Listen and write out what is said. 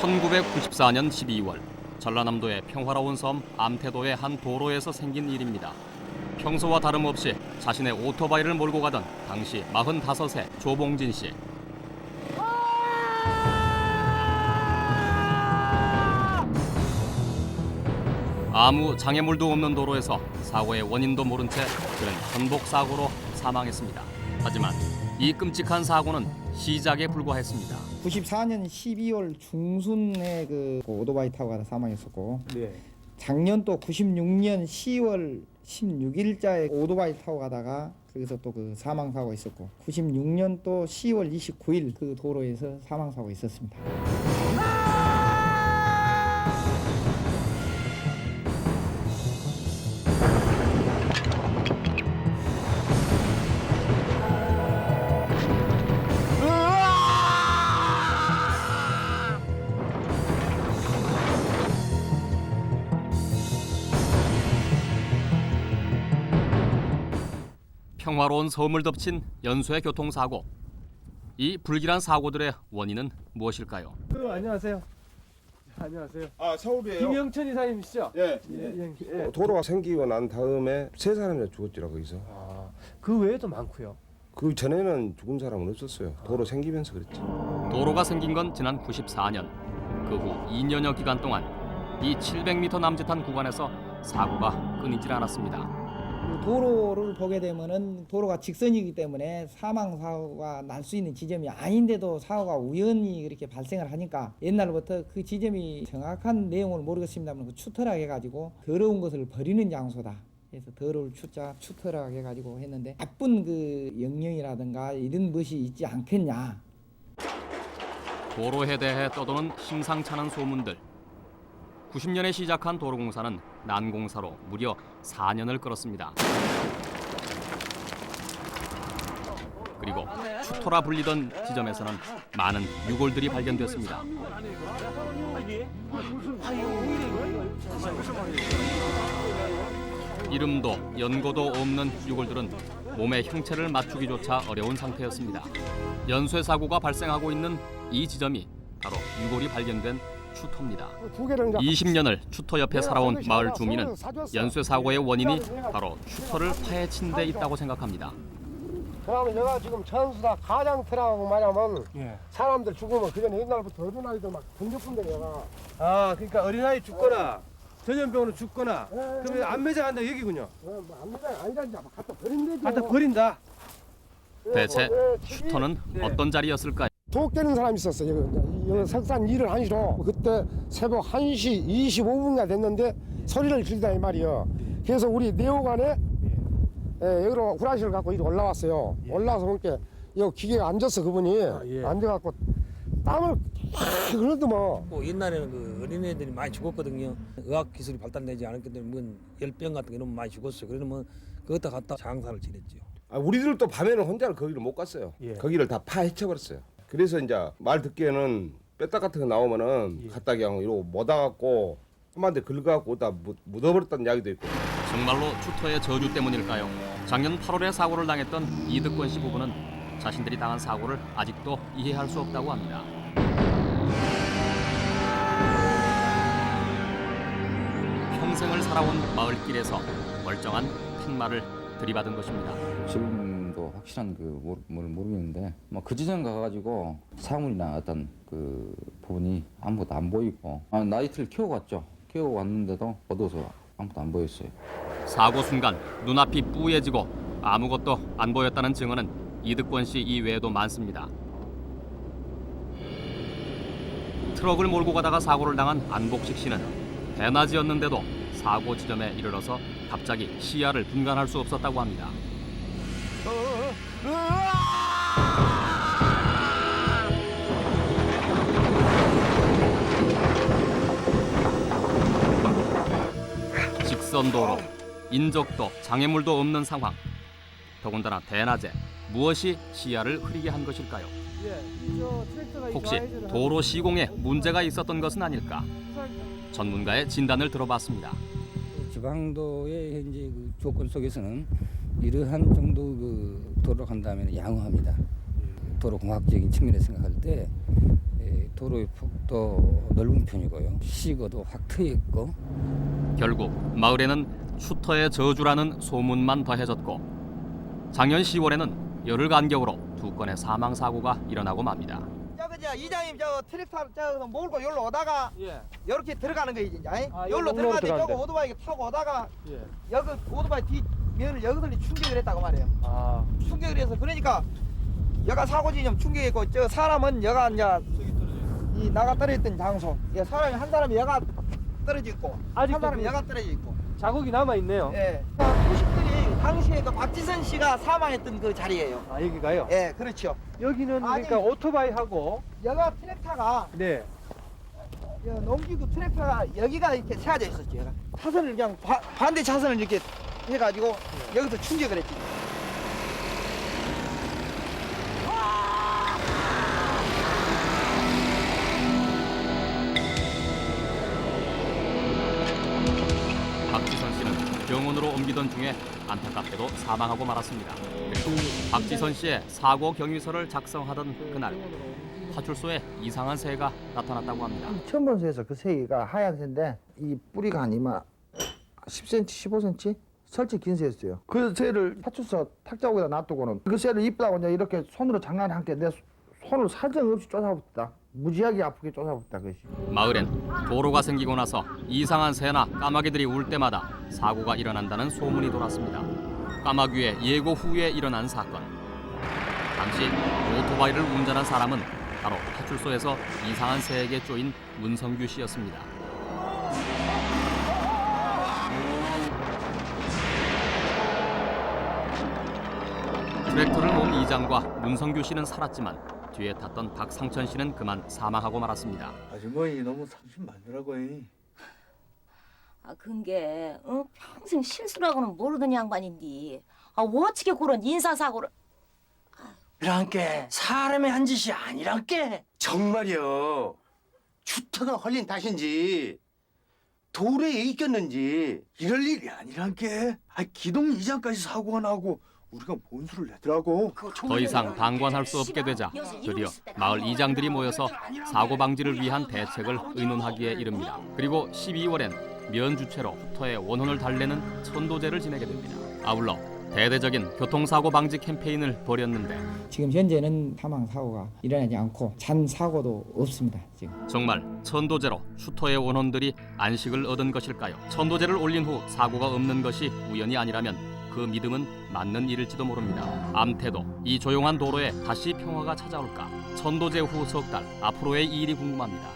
1994년 12월 전라남도의 평화로운 섬 암태도의 한 도로에서 생긴 일입니다. 평소와 다름없이 자신의 오토바이를 몰고 가던 당시 45세 조봉진 씨. 아무 장애물도 없는 도로에서 사고의 원인도 모른 채 그는 전복 사고로 사망했습니다. 하지만 이 끔찍한 사고는 시작에 불과했습니다. 94년 12월 중순에 그 오토바이 타고 가다 사망했었고 네. 작년 또 96년 10월 16일자에 오토바이 타고 가다가 거기서 또 그 사망 사고 있었고 96년 또 10월 29일 그 도로에서 사망 사고 있었습니다. 평화로운 섬을 덮친 연쇄 교통사고. 이 불길한 사고들의 원인은 무엇일까요? 그 안녕하세요. 안녕하세요. 아 서울이에요. 김영천 이사님이시죠? 예. 예. 예. 어, 도로가 생기고 난 다음에 세 사람이 죽었지라 거기서 아, 그 외에도 많고요. 그 전에는 죽은 사람은 없었어요 도로 생기면서 그랬지 도로가 생긴 건 지난 94년. 그 후 2년여 기간 동안 이 700m 남짓한 구간에서 사고가 끊이질 않았습니다. 그 도로를 보게 되면은 도로가 직선이기 때문에 사망 사고가 날 수 있는 지점이 아닌데도 사고가 우연히 그렇게 발생을 하니까 옛날부터 그 지점이 정확한 내용을 모르겠습니다만 그 추터락 해가지고 더러운 것을 버리는 장소다. 그래서 더러울 추자 추터락 해가지고 했는데 나쁜 그 영령이라든가 이런 것이 있지 않겠냐. 도로에 대해 떠도는 심상찮은 소문들. 90년에 시작한 도로공사는 난공사로 무려 4년을 끌었습니다. 그리고 추토라 불리던 지점에서는 많은 유골들이 발견됐습니다. 이름도 연고도 없는 유골들은 몸의 형체를 맞추기조차 어려운 상태였습니다. 연쇄 사고가 발생하고 있는 이 지점이 바로 유골이 발견된 추토입니다. 20년을 추토 옆에 살아온 마을 주민은 연쇄 사고의 원인이 바로 추토를 파헤친 데 있다고 생각합니다. 그러면 내가 지금 전수다 가장 트라고 말하면 예. 사람들 죽으면 그전에 옛날부터 어린아이들 막 던져본데 내가 아, 그러니까 어린아이 죽거나 전염병으로 죽거나 예, 그러면 안 매장한다 얘기군요. 어, 뭐 아무나 아니라는지 아마 갖다 버린대죠 갖다 버린다. 대체 뭐, 예, 추토는 네. 어떤 자리였을까요? 독되는 사람이 있었어 여기, 여기 석산 일을 하시러 그때 새벽 1시 25분가 됐는데 소리를 지르다 이 말이요 그래서 우리 내호관에 예, 여기로 후라시를 갖고 이리 올라왔어요 올라와서 보니까 여기 기계에 앉았어 그분이 아, 예. 앉아갖고 땀을 팍 흘러더만 뭐 옛날에는 그 어린애들이 많이 죽었거든요. 의학 기술이 발달되지 않았기 때문에 뭐 열병 같은 게 너무 많이 죽었어요. 그러면 그것도 갖다 장사를 지냈죠. 아, 우리들도 밤에는 혼자는 거기를 못 갔어요 예. 거기를 다 파헤쳐 버렸어요 그래서 이제 말 듣기에는 뼈딱 같은 거 나오면은 예. 갖다 그냥 이러고 못아갖고 한마디 긁어갖고 다 묻- 묻어버렸다는 이야기도 있고 정말로 추토의 저주 때문일까요? 작년 8월에 사고를 당했던 이득권 씨 부부는 자신들이 당한 사고를 아직도 이해할 수 없다고 합니다. 평생을 살아온 마을길에서 멀쩡한 팻말을 들이받은 것입니다. 지금 도 확실한 그 모르, 뭘 모르겠는데 뭐 그 지점 가가지고 사물이나 어떤 그 부분이 아무것도 안 보이고 아, 나이트를 켜고 갔죠. 켜고 왔는데도 어두워서 아무것도 안 보였어요. 사고 순간 눈앞이 뿌얘지고 아무것도 안 보였다는 증언은 이득권 씨 이외에도 많습니다. 트럭을 몰고 가다가 사고를 당한 안복식 씨는 대낮이었는데도 사고 지점에 이르러서 갑자기 시야를 분간할 수 없었다고 합니다. 직선 도로, 인적도, 장애물도 없는 상황. 더군다나 대낮에 무엇이 시야를 흐리게 한 것일까요? 예. 혹시 도로 시공에 문제가 있었던 것은 아닐까? 전문가의 진단을 들어봤습니다. 지방도의 현재 그 조건 속에서는 이러한 정도 그 도로를 한다면 양호합니다. 도로 공학적인 측면에서 생각할 때 예, 도로의 폭도 넓은 편이고요. 시거도 확 트여 있고 결국 마을에는 슈터의 저주라는 소문만 더해졌고 작년 10월에는 열흘 간격으로 두 건의 사망 사고가 일어나고 맙니다. 이제 이장님 저 트랙터 저서 몰고 여기로 오다가 예. 이렇게 들어가는 거지 이제 아이? 아, 여기로 들어가는데 저거 오토바이 타고 오다가 예. 여기 오토바이 뒷면을 여기들이 충격을 했다고 말해요. 아. 충격을 해서 그러니까 여가 사고지 좀 충격했고 저 사람은 여가 이제 저기 떨어져. 이 나가 떨어졌던 장소 예, 사람이 한 사람이 여가 떨어져 있고 한 사람이 여가 떨어져 있고 자국이 남아 있네요. 예. 보니까 박지선 씨가 사망했던 그 자리예요. 아 여기가요? 예, 그렇죠. 여기는 그러니까 오토바이하고 여가 트랙터가 네 여, 농기구 트랙터가 여기가 이렇게 세워져 있었죠. 얘가. 차선을 그냥 바- 반대 차선을 이렇게 해가지고 네. 여기서 충격을 했지. 병원으로 옮기던 중에 안타깝게도 사망하고 말았습니다. 박지선 씨의 사고 경위서를 작성하던 그날 파출소에 이상한 새가 나타났다고 합니다. 처음 본 새에서 그 새가 하얀 새인데 이 뿌리가 한 이마 10cm, 15cm 설치 긴 새였어요. 그 새를 파출소 탁자옥에다 놔두고는 그 새를 이쁘다고 이렇게 손으로 장난을 한게 내 손을 사정없이 쫓아붙다. 무지하게 아프게 쫓아붙다 그것이. 마을엔 도로가 생기고 나서 이상한 새나 까마귀들이 울 때마다 사고가 일어난다는 소문이 돌았습니다. 까마귀의 예고 후에 일어난 사건. 당시 오토바이를 운전한 사람은 바로 파출소에서 이상한 새에게 쪼인 문성규 씨였습니다. 트랙터를 몬 이장과 문성규 씨는 살았지만 뒤에 탔던 박상천 씨는 그만 사망하고 말았습니다. 아주머니 너무 상심 많더라고. 이. 아, 근게 어? 평생 실수라고는 모르던 양반인데 아, 어떻게 그런 인사사고를 이란께 사람이 한 짓이 아니란께 정말이요. 주터가 헐린 탓인지 도로에 이겼는지 이럴 일이 아니란께. 아 기동 이장까지 사고가 나고 우리가 뭔 수를 내더라고. 더 이상 방관할 수 없게 되자 드디어 마을 이장들이 모여서 사고 방지를 위한 대책을 의논하기에 이릅니다. 그리고 12월엔 면 주체로 후터의 원혼을 달래는 천도제를 지내게 됩니다. 아울러 대대적인 교통사고 방지 캠페인을 벌였는데 지금 현재는 사망 사고가 일어나지 않고 잔 사고도 없습니다. 지금. 정말 천도제로 슈터의 원혼들이 안식을 얻은 것일까요? 천도제를 올린 후 사고가 없는 것이 우연이 아니라면 그 믿음은 맞는 일일지도 모릅니다. 암태도 이 조용한 도로에 다시 평화가 찾아올까? 천도제 후 석 달 앞으로의 일이 궁금합니다.